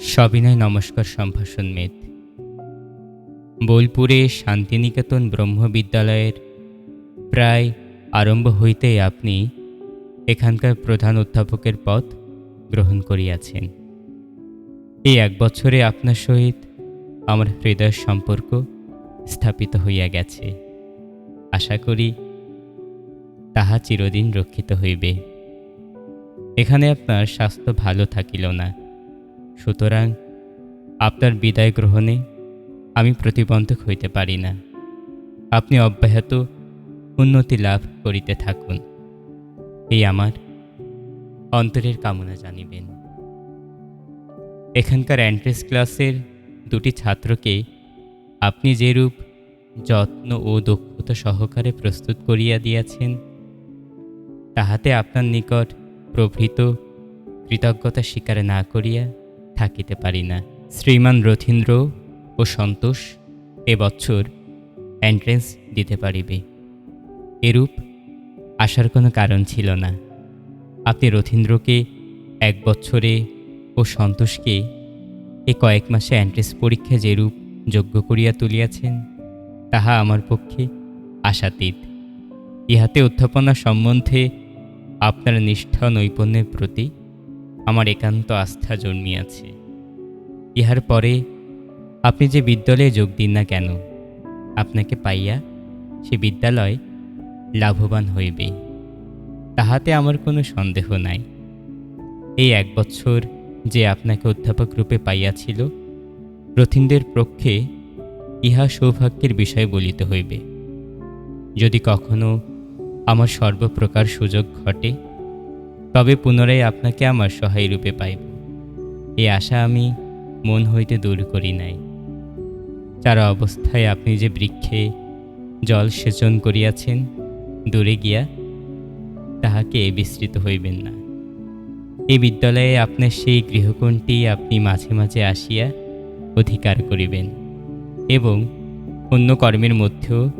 সবিনয় নমস্কার সম্ভাষণ মেদ বোলপুরে শান্তিনিকেতন ব্রহ্মবিদ্যালয়ের প্রায় আরম্ভ হইতেই আপনি এখানকার প্রধান অধ্যাপকের পদ গ্রহণ করিয়াছেন। এই এক বছরে আপনার সহিত আমার হৃদয়ের সম্পর্ক স্থাপিত হইয়া গেছে। আশা করি তাহা চিরদিন রক্ষিত হইবে। এখানে আপনার স্বাস্থ্য ভালো থাকিল না। সুতরাং আপনার বিদায় গ্রহণে আমি প্রতিবন্ধক হইতে পারি না। আপনি অব্যাহত উন্নতি লাভ করিতে থাকুন। এই আমার অন্তরের কামনা জানিবেন। এখানকার এন্ট্রেন্স ক্লাসের দুটি ছাত্রকে আপনি যেরূপ যত্ন ও দক্ষতা সহকারে প্রস্তুত করিয়া দিয়াছেন, তাহাতে আপনার নিকট প্রভৃত কৃতজ্ঞতা স্বীকার না করিয়া থাকিতে পারি না। শ্রীমান রথীন্দ্র ও সন্তোষ এবছর এন্ট্রেন্স দিতে পারিবে। এরূপ আসার কোনো কারণ ছিল না। আপনি রথীন্দ্রকে এক বছরে ও সন্তোষকে এ কয়েক মাসে এন্ট্রেন্স পরীক্ষা যেরূপ যোগ্য করিয়া তুলিয়াছেন, তাহা আমার পক্ষে আশাতীত। ইহাতে অধ্যাপনা সম্বন্ধে আপনার নিষ্ঠা নৈপুণ্যের প্রতি আমার একান্ত আস্থা জন্মিয়াছে। ইহার পরে আপনি যে বিদ্যালয়ে যোগ দিন না কেন, আপনাকে পাইয়া সে বিদ্যালয় লাভবান হইবে। তাহাতে আমার কোনো সন্দেহ নাই। এই এক বছর যে আপনাকে অধ্যাপক রূপে পাইয়াছিল, রথীন্দ্রের পক্ষে ইহা সৌভাগ্যের বিষয় বলিতে হইবে। যদি কখনো আমার সর্বপ্রকার সুযোগ ঘটে তবে পুনরায় আপনাকে আমার সহায় রূপে পাইব। এই আশা আমি মন হইতে দূর করি নাই। চারা অবস্থায় আপনি যে বৃক্ষে জল সেচন করিয়াছেন, দূরে গিয়া তাহাকে বিস্তৃত হইবেন না। এই বিদ্যালয়ে আপনার সেই গৃহকোণটি আপনি মাঝে মাঝে আসিয়া অধিকার করিবেন এবং অন্য কর্মের মধ্যেও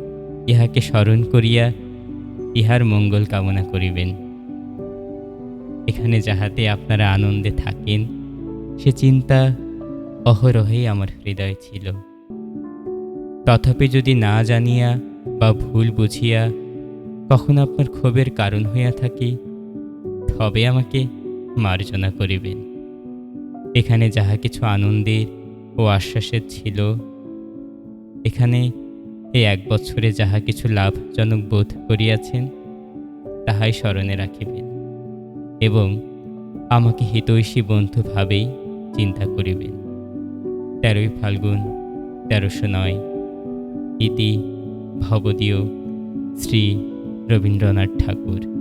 ইহাকে স্মরণ করিয়া ইহার মঙ্গল কামনা করিবেন। এখানে যাহাতে আপনারা আনন্দে থাকেন, সে চিন্তা অহরহেই আমার হৃদয়ে ছিল। তথাপি যদি না জানিয়া বা ভুল বুঝিয়া কখন আপনার ক্ষোভের কারণ হইয়া থাকি, তবে আমাকে মার্জনা করিবেন। এখানে যাহা কিছু আনন্দের ও আশ্বাসের ছিল, এখানে এই এক বছরে যাহা কিছু লাভজনক বোধ করিয়াছেন, তাহাই স্মরণে রাখিবেন। এবং আমাকে হিতৈষী বন্ধু ভাবেই চিন্তা করিবেন। তেরোই ফাল্গুন, তেরোশো নয়। ইতি ভবদীয় শ্রী রবীন্দ্রনাথ ঠাকুর।